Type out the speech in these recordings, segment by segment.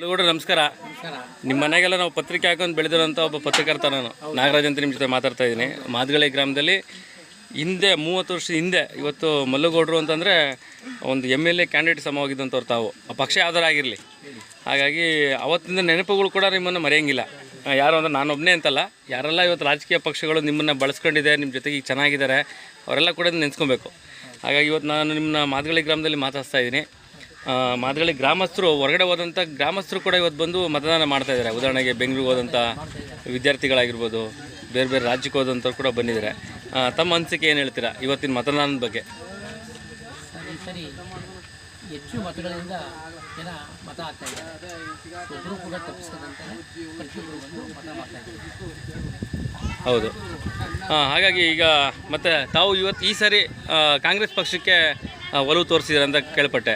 ಗೌಡ್ರು ನಮಸ್ಕಾರ. ನಿಮ್ಮ ಮನೆಗೆಲ್ಲ ನಾವು ಪತ್ರಿಕೆ ಹಾಕೊಂಡು ಬೆಳೆದಿರೋಂಥ ಒಬ್ಬ ಪತ್ರಕರ್ತ ನಾನು. ನಾಗರಾಜ್ ಅಂತ ನಿಮ್ಮ ಜೊತೆ ಮಾತಾಡ್ತಾ ಇದ್ದೀನಿ. ಮಾದಗಳಿ ಗ್ರಾಮದಲ್ಲಿ ಹಿಂದೆ ಮೂವತ್ತು ವರ್ಷ ಹಿಂದೆ ಇವತ್ತು ಮಲ್ಲುಗೌಡರು ಅಂತಂದರೆ ಒಂದು ಎಂ ಎಲ್ ಎ ಕ್ಯಾಂಡಿಡೇಟ್ ಸಮವಾಗಿದ್ದಂಥವ್ರು ತಾವು. ಆ ಪಕ್ಷ ಯಾವ್ದಾರು ಆಗಿರಲಿ. ಹಾಗಾಗಿ ಅವತ್ತಿನ ನೆನಪುಗಳು ಕೂಡ ನಿಮ್ಮನ್ನು ಮರೆಯಂಗಿಲ್ಲ. ಯಾರು ಅಂದರೆ ನಾನೊಬ್ಬನೇ ಅಂತಲ್ಲ. ಯಾರೆಲ್ಲ ಇವತ್ತು ರಾಜಕೀಯ ಪಕ್ಷಗಳು ನಿಮ್ಮನ್ನು ಬಳಸ್ಕೊಂಡಿದೆ ನಿಮ್ಮ ಜೊತೆಗೆ ಚೆನ್ನಾಗಿದ್ದಾರೆ, ಅವರೆಲ್ಲ ಕೂಡ ನೆನೆಸ್ಕೊಬೇಕು. ಹಾಗಾಗಿ ಇವತ್ತು ನಾನು ನಿಮ್ಮನ್ನ ಮಾದಗಳಿ ಗ್ರಾಮದಲ್ಲಿ ಮಾತಾಡ್ತಾ ಇದ್ದೀನಿ. ಮಾದಗಳಿ ಗ್ರಾಮಸ್ಥರು ಹೊರಗಡೆ ಹೋದಂಥ ಗ್ರಾಮಸ್ಥರು ಕೂಡ ಇವತ್ತು ಬಂದು ಮತದಾನ ಮಾಡ್ತಾ ಇದ್ದಾರೆ. ಉದಾಹರಣೆಗೆ ಬೆಂಗಳೂರಿಗೆ ಹೋದಂಥ ವಿದ್ಯಾರ್ಥಿಗಳಾಗಿರ್ಬೋದು ಬೇರೆ ಬೇರೆ ರಾಜ್ಯಕ್ಕೆ ಹೋದಂಥವ್ರು ಕೂಡ ಬಂದಿದ್ದಾರೆ. ತಮ್ಮ ಅನಿಸಿಕೆ ಏನು ಹೇಳ್ತೀರಾ ಇವತ್ತಿನ ಮತದಾನದ ಬಗ್ಗೆ? ಸರಿ ಹೆಚ್ಚು ಮತಗಳಿಂದ ಜನ ಮತ ಆಗ್ತಾ ಇದ್ದಾರೆ. ಒಬ್ಬರು ಕೂಡ ಪ್ರತಿಯೊಬ್ಬರು ಬಂದು ಮತ ಮಾಡ್ತಾ ಇದ್ದಾರೆ. ಹೌದು. ಹಾಗಾಗಿ ಈಗ ಮತ್ತೆ ತಾವು ಇವತ್ತು ಈ ಸಾರಿ ಕಾಂಗ್ರೆಸ್ ಪಕ್ಷಕ್ಕೆ ಒಲವು ತೋರಿಸಿದ್ದಾರೆ ಅಂತ ಕೇಳ್ಪಟ್ಟೆ.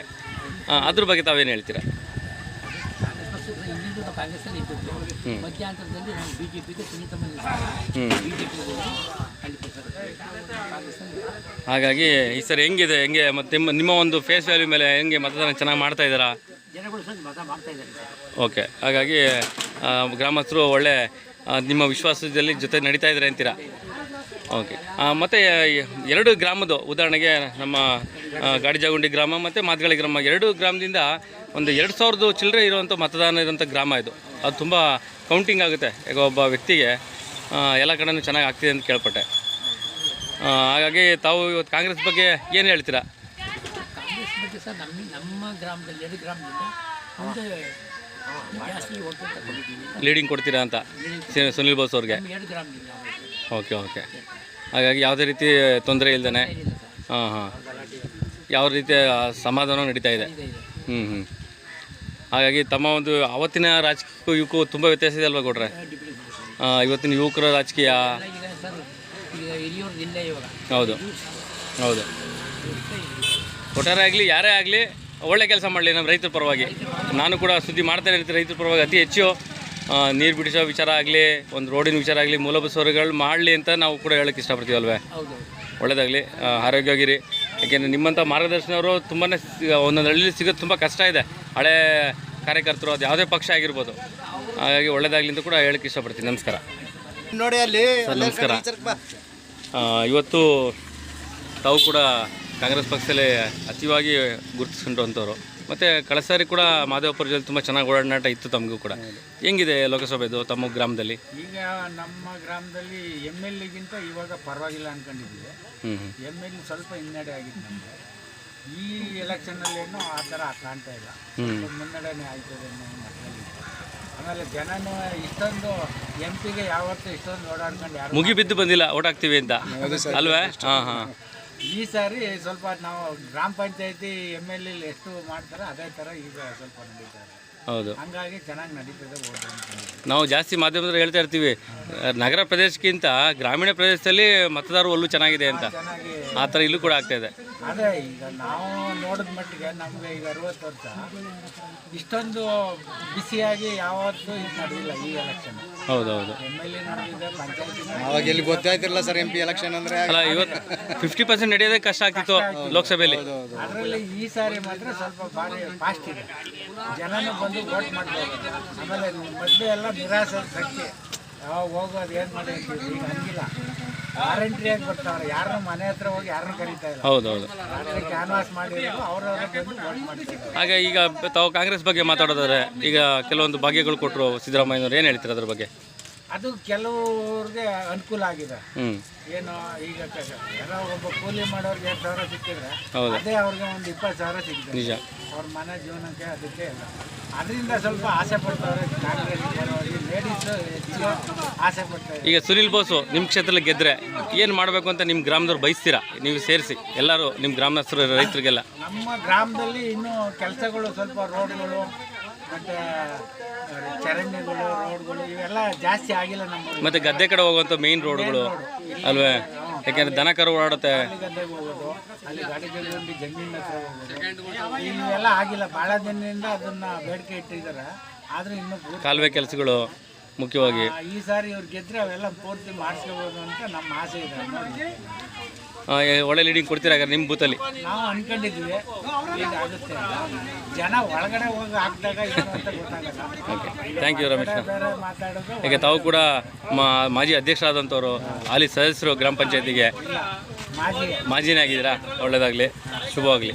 ಅದ್ರ ಬಗ್ಗೆ ತಾವೇನು ಹೇಳ್ತೀರಾ? ಕಾಂಗ್ರೆಸ್ ಪಕ್ಷದ ಹಿಂದಿದ್ದು ನಾವು ಕಾಂಗ್ರೆಸ್ಸಲ್ಲಿ ಇದ್ದಿದ್ದು ಮಧ್ಯಂತರದಲ್ಲಿ ನಾವು ಬಿ ಜೆ ಪಿಗೆ ಸುನೀತಮ್ಮ ಹ್ಞೂ ಬಿ ಜೆ ಪಿ ಹಾಗಾಗಿ ಈ ಸರಿ ಹೆಂಗಿದೆ ಹೆಂಗೆ ಮತ್ತೆ ನಿಮ್ಮ ಒಂದು ಫೇಸ್ ವ್ಯಾಲ್ಯೂ ಮೇಲೆ ಹೆಂಗೆ ಮತದಾನ ಚೆನ್ನಾಗಿ ಮಾಡ್ತಾ ಇದ್ದಾರಾ? ಜನಗಳು ಸಹ ಮತ ಮಾಡ್ತಾ ಇದ್ದಾರೆ. ಓಕೆ ಹಾಗಾಗಿ ಗ್ರಾಮಸ್ಥರು ಒಳ್ಳೆ ನಿಮ್ಮ ವಿಶ್ವಾಸದಲ್ಲಿ ಜೊತೆ ನಡೀತಾ ಇದ್ದಾರೆ ಅಂತೀರಾ? ಓಕೆ ಮತ್ತು ಎರಡು ಗ್ರಾಮದ ಉದಾಹರಣೆಗೆ ನಮ್ಮ ಗಾಡಿಜಾಗುಂಡಿ ಗ್ರಾಮ ಮತ್ತು ಮಾತುಗಳಿ ಗ್ರಾಮ. ಎರಡು ಗ್ರಾಮದಿಂದ ಒಂದು ಎರಡು ಸಾವಿರದ ಚಿಲ್ಲರೆ ಇರುವಂಥ ಮತದಾನ ಇರುವಂಥ ಗ್ರಾಮ ಇದು. ಅದು ತುಂಬ ಕೌಂಟಿಂಗ್ ಆಗುತ್ತೆ. ಈಗ ಒಬ್ಬ ವ್ಯಕ್ತಿಗೆ ಎಲ್ಲ ಕಡೆನೂ ಚೆನ್ನಾಗಿ ಆಗ್ತಿದೆ ಅಂತ ಕೇಳ್ಪಟ್ಟೆ. ಹಾಗಾಗಿ ತಾವು ಇವತ್ತು ಕಾಂಗ್ರೆಸ್ ಬಗ್ಗೆ ಏನು ಹೇಳ್ತೀರಾ? ಕಾಂಗ್ರೆಸ್ ಬಗ್ಗೆ ಸರ್ ನಮ್ಮ ನಮ್ಮ ಗ್ರಾಮದಲ್ಲಿ ಎರಡು ಗ್ರಾಮದಿಂದ ಮುಂದೆ ಜಾಸ್ತಿ ಲೀಡಿಂಗ್ ಕೊಡ್ತೀರಾ ಅಂತ? ಸುನಿಲ್ ಬೋಸ್ ಅವ್ರಿಗೆ. ಎರಡು ಗ್ರಾಮದಿಂದ. ನಾವು ಓಕೆ ಓಕೆ ಹಾಗಾಗಿ ಯಾವುದೇ ರೀತಿ ತೊಂದರೆ ಇಲ್ಲದೇ ಹಾಂ ಹಾಂ. ಯಾವ ರೀತಿಯ ಸಮಾಧಾನ ನಡೀತಾ ಇದೆ. ಹ್ಞೂ ಹ್ಞೂ ಹಾಗಾಗಿ ತಮ್ಮ ಒಂದು ಅವತ್ತಿನ ರಾಜಕೀಯಕ್ಕೂ ಇವಕ್ಕೂ ತುಂಬ ವ್ಯತ್ಯಾಸ ಇದೆ ಅಲ್ವಾ ಕೊಡ್ರೆ ಇವತ್ತಿನ ಯುವಕರ ರಾಜಕೀಯ? ಹೌದು. ಹೌದು. ಒಟ್ಟಾರೆ ಆಗಲಿ, ಯಾರೇ ಆಗಲಿ ಒಳ್ಳೆ ಕೆಲಸ ಮಾಡಲಿ ನಮ್ಮ ರೈತರ ಪರವಾಗಿ. ನಾನು ಕೂಡ ಸುದ್ದಿ ಮಾಡ್ತಾನೆ ಇರ್ತೀನಿ, ರೈತರ ಪರವಾಗಿ ಅತಿ ಹೆಚ್ಚು. ನೀರು ಬಿಡಿಸೋ ವಿಚಾರ ಆಗಲಿ ಒಂದು ರೋಡಿನ ವಿಚಾರ ಆಗಲಿ ಮೂಲಭೂತ ಸೌಲಭ್ಯಗಳು ಮಾಡಲಿ ಅಂತ ನಾವು ಕೂಡ ಹೇಳೋಕ್ಕೆ ಇಷ್ಟಪಡ್ತೀವಲ್ವೇ? ಹೌದು ಒಳ್ಳೇದಾಗಲಿ ಆರೋಗ್ಯವಾಗಿರಿ. ಯಾಕೆಂದರೆ ನಿಮ್ಮಂಥ ಮಾರ್ಗದರ್ಶನವರು ತುಂಬಾ ಒಂದೊಂದು ಹಳ್ಳಿಲಿ ಸಿಗೋದು ತುಂಬ ಕಷ್ಟ ಇದೆ. ಹಳೆ ಕಾರ್ಯಕರ್ತರು ಅದು ಯಾವುದೇ ಪಕ್ಷ ಆಗಿರ್ಬೋದು. ಹಾಗಾಗಿ ಒಳ್ಳೇದಾಗಲಿ ಅಂತ ಕೂಡ ಹೇಳಕ್ಕೆ ಇಷ್ಟಪಡ್ತೀನಿ. ನಮಸ್ಕಾರ. ನೋಡಿ ಅಲ್ಲಿ ನಮಸ್ಕಾರ. ಇವತ್ತು ತಾವು ಕೂಡ ಕಾಂಗ್ರೆಸ್ ಪಕ್ಷದಲ್ಲಿ ಅತಿವಾಗಿ ಗುರುತಿಸ್ಕೊಂಡಂಥವ್ರು ಮತ್ತು ಕಳಸಾರಿ ಸಾರಿ ಕೂಡ ಮಾದೇವಪುರ ಜಿಲ್ಲೆ ತುಂಬ ಚೆನ್ನಾಗಿ ಓಡಾಡನಾಟ ಇತ್ತು ತಮಗೂ ಕೂಡ. ಹೆಂಗಿದೆ ಲೋಕಸಭೆದು ತಮ್ಮ ಗ್ರಾಮದಲ್ಲಿ? ಈಗ ನಮ್ಮ ಗ್ರಾಮದಲ್ಲಿ ಎಂ ಎಲ್ ಎಗಿಂತ ಇವಾಗ ಪರವಾಗಿಲ್ಲ ಅನ್ಕೊಂಡಿದ್ದೀವಿ. ಎಂ ಎಲ್ ಸ್ವಲ್ಪ ಹಿನ್ನಡೆ ಆಗಿತ್ತು ನಮಗೆ ಈ ಎಲೆಕ್ಷನ್ನಲ್ಲೇನೋ ಆ ಥರ ಕಾಣ್ತಾ ಇಲ್ಲ. ಮುನ್ನಡೆನೆ ಸ್ವಲ್ಪ ಮುನ್ನಡೆನೇ ಆಯ್ತದೆ ಅನ್ನೋ ಮಟ್ಟದಲ್ಲಿ. ಆಮೇಲೆ ಜನನು ಇಷ್ಟೊಂದು ಎಂ ಪಿಗೆ ಯಾವತ್ತೂ ಇಷ್ಟೊಂದು ಓಡಾಡ್ಕೊಂಡು ಯಾರು ಮುಗಿ ಬಿದ್ದು ಬಂದಿಲ್ಲ ಓಡಾಕ್ತೀವಿ ಅಂತ. ಅಲ್ವೇ? ಹಾಂ ಹಾಂ. ಈ ಸಾರಿ ಸ್ವಲ್ಪ ನಾವು ಗ್ರಾಮ ಪಂಚಾಯತಿ ಎಂ ಎಲ್ ಎಲ್ಲಿ ಎಷ್ಟು ಮಾಡ್ತಾರೆ ಅದೇ ಥರ ಈಗ ಸ್ವಲ್ಪ ನಡೀತಾರೆ ಹೌದು. ಹಂಗಾಗಿ ಚೆನ್ನಾಗಿ ನಡೀತದೆ ಓಟ್ ಅನ್ಕೊಂಡಿದ್ದೀವಿ ನಾವು ಜಾಸ್ತಿ ಮಾಧ್ಯಮದಲ್ಲಿ ಹೇಳ್ತಾ ಇರ್ತೀವಿ ನಗರ ಪ್ರದೇಶಕ್ಕಿಂತ ಗ್ರಾಮೀಣ ಪ್ರದೇಶದಲ್ಲಿ ಮತದಾರರು ಒಲ್ಲು ಚೆನ್ನಾಗಿದೆ ಅಂತ. ಚೆನ್ನಾಗಿ. ಆ ಥರ ಇಲ್ಲೂ ಕೂಡ ಆಗ್ತಾ ಇದೆ. ಅದೇ ಈಗ ನಾವು ನೋಡಿದ ಮಟ್ಟಿಗೆ ನಮಗೆ ಈಗ ಅರವತ್ತು ವರ್ಷ. ಇಷ್ಟೊಂದು ಬಿಸಿಯಾಗಿ ಯಾವತ್ತೂ ಇದು ನಡೆದಿಲ್ಲ ಈ ಎಲೆಕ್ಷನ್ ಹೌದು ಹೌದು ಎಂ ಎಲ್ ಎ ನಡೆದಿದೆ. ಪಂಚಾಯತಿ ಅವಾಗ ಎಲ್ಲಿ ಗೊತ್ತಾಯ್ತಿರಲ್ಲ ಸರ್ ಎಂ ಪಿ ಎಲೆಕ್ಷನ್ ಅಂದ್ರೆ ಅಲ್ಲ ಇವತ್ತು ಫಿಫ್ಟಿ ಪರ್ಸೆಂಟ್ ನಡೆಯೋದೇ ಕಷ್ಟ ಆಗ್ತಿತ್ತು ಲೋಕಸಭೆಯಲ್ಲಿ. ಅದರಲ್ಲಿ ಈ ಸಾರಿ ಮಾತ್ರ ಸ್ವಲ್ಪ ಭಾರಿ ಫಾಸ್ಟ್ ಇದೆ. ಜನನೂ ಬಂದು ವೋಟ್ ಮಾಡ್ಬೋದು. ಆಮೇಲೆ ಮೊದಲು ಎಲ್ಲ ನಿರಾಸೆ ಶಕ್ತಿ ಯಾವಾಗ ಹೋಗೋದು ಏನು ಮಾಡಿ ಈಗ ಹಂಗಿಲ್ಲ. ವಾರಂಟ್ರಿಯಾಗಿ ಬರ್ತಾವ್ರೆ. ಯಾರನ್ನೂ ಮನೆ ಹತ್ರ ಹೋಗಿ ಯಾರನ್ನೂ ಕರೀತಾ ಇಲ್ಲ. ಹೌದು ಹೌದು ರಾತ್ರಿ ಕ್ಯಾನ್ವಾಸ್ ಮಾಡಿರೋದು ಅವ್ರ ಬಂದು ವೋಟ್ ಹಾಗೆ ಈಗ ತಾವು ಕಾಂಗ್ರೆಸ್ ಬಗ್ಗೆ ಮಾತಾಡೋದಾದ್ರೆ ಈಗ ಕೆಲವೊಂದು ಭಾಗ್ಯಗಳು ಕೊಟ್ಟರು ಸಿದ್ದರಾಮಯ್ಯನವ್ರು. ಏನು ಹೇಳ್ತೀರ ಅದ್ರ ಬಗ್ಗೆ? ಅದು ಕೆಲವ್ರಿಗೆ ಅನುಕೂಲ ಆಗಿದೆ. ಏನು ಈಗ ಯಾರೋ ಒಬ್ಬ ಕೂಲಿ ಮಾಡೋರ್ಗೆ ಎರಡು ಸಾವಿರ ಸಿಕ್ಕಿದ್ರೆ ಹೌದು. ಅದೇ ಅವ್ರಿಗೆ ಒಂದು ಇಪ್ಪತ್ತು ಸಾವಿರ ಸಿಕ್ಕಿದೆ ನಿಜ. ಅವ್ರ ಮನೆ ಜೀವನಕ್ಕೆ ಅದಕ್ಕೆ ಎಲ್ಲ ಅದರಿಂದ ಸ್ವಲ್ಪ ಆಸೆ ಹೆಚ್ಚು ಆಸೆ ಪಡ್ತಾರೆ. ಈಗ ಸುನಿಲ್ ಬೋಸು ನಿಮ್ಮ ಕ್ಷೇತ್ರದಲ್ಲಿ ಗೆದ್ರೆ ಏನು ಮಾಡಬೇಕು ಅಂತ ನಿಮ್ಮ ಗ್ರಾಮದವ್ರು ಬಯಸ್ತೀರಾ? ನೀವು ಸೇರಿಸಿ ಎಲ್ಲರೂ ನಿಮ್ಮ ಗ್ರಾಮಸ್ಥರು ರೈತರಿಗೆಲ್ಲ. ನಮ್ಮ ಗ್ರಾಮದಲ್ಲಿ ಇನ್ನು ಕೆಲಸಗಳು ಸ್ವಲ್ಪ ರೋಡ್ಗಳು ಮತ್ತು ಚರಂಡಿಗಳು ರೋಡ್ಗಳು ಇವೆಲ್ಲ ಜಾಸ್ತಿ ಆಗಿಲ್ಲ ನಮ್ಮ ಮತ್ತೆ ಗದ್ದೆ ಕಡೆ ಹೋಗುವಂಥ ಮೇನ್ ರೋಡ್ಗಳು ಅಲ್ವೇ? ಯಾಕೆಂದರೆ ದನ ಕರು ಓಡಾಡುತ್ತೆ. ಅಲ್ಲಿ ಗಾಡಿ ಜಲ್ದಿ ಜಮೀನ್ ಹತ್ರ ಹೋಗೋದು. ಇವೆಲ್ಲ ಆಗಿಲ್ಲ. ಭಾಳ ದಿನದಿಂದ ಅದನ್ನ ಬೇಡಿಕೆ ಇಟ್ಟಿದ್ದಾರೆ. ಆದ್ರೆ ಇನ್ನೂ ಪೂರ್ತಿ ಕಾಲುವೆ ಕೆಲಸಗಳು ಮುಖ್ಯವಾಗಿ. ಆ, ಈ ಸಾರಿ ಇವ್ರು ಗೆದ್ರೆ ಅವೆಲ್ಲ ಪೂರ್ತಿ ಮಾಡಿಸ್ಕೋಬೋದು ಅಂತ ನಮ್ಮ ಆಸೆ ಇದೆ. ನೋಡಿ. ಒಳ್ಳೆ ಲೀಡಿಂಗ್ ಕೊಡ್ತೀರಾ ಹಾಗಾದ್ರೆ ನಿಮ್ಮ ಬೂತಲ್ಲಿ ನಾವು ಅನ್ಕೊಂಡಿದ್ವಿ ಈಗ ಆಗುತ್ತೆ ಅಂತ. ಜನ ಒಳಗಡೆ ಹೋಗಿ ಹಾಕಿದಾಗ ಏನು ಅಂತ ಗೊತ್ತಾಗಲ್ಲ. ಓಕೆ ಥ್ಯಾಂಕ್ ಯು ರಮೇಶ್ ಬೇರೆ ಮಾತಾಡೋದು ಈಗ ತಾವು ಕೂಡ ಮಾ ಮಾಜಿ ಅಧ್ಯಕ್ಷರಾದಂಥವ್ರು ಅಲ್ಲಿ ಸದಸ್ಯರು ಗ್ರಾಮ ಪಂಚಾಯತಿಗೆ ಮಾಜಿ. ಮಾಜಿನೇ ಆಗಿದ್ದೀರಾ? ಒಳ್ಳೇದಾಗ್ಲಿ. ಶುಭವಾಗಲಿ.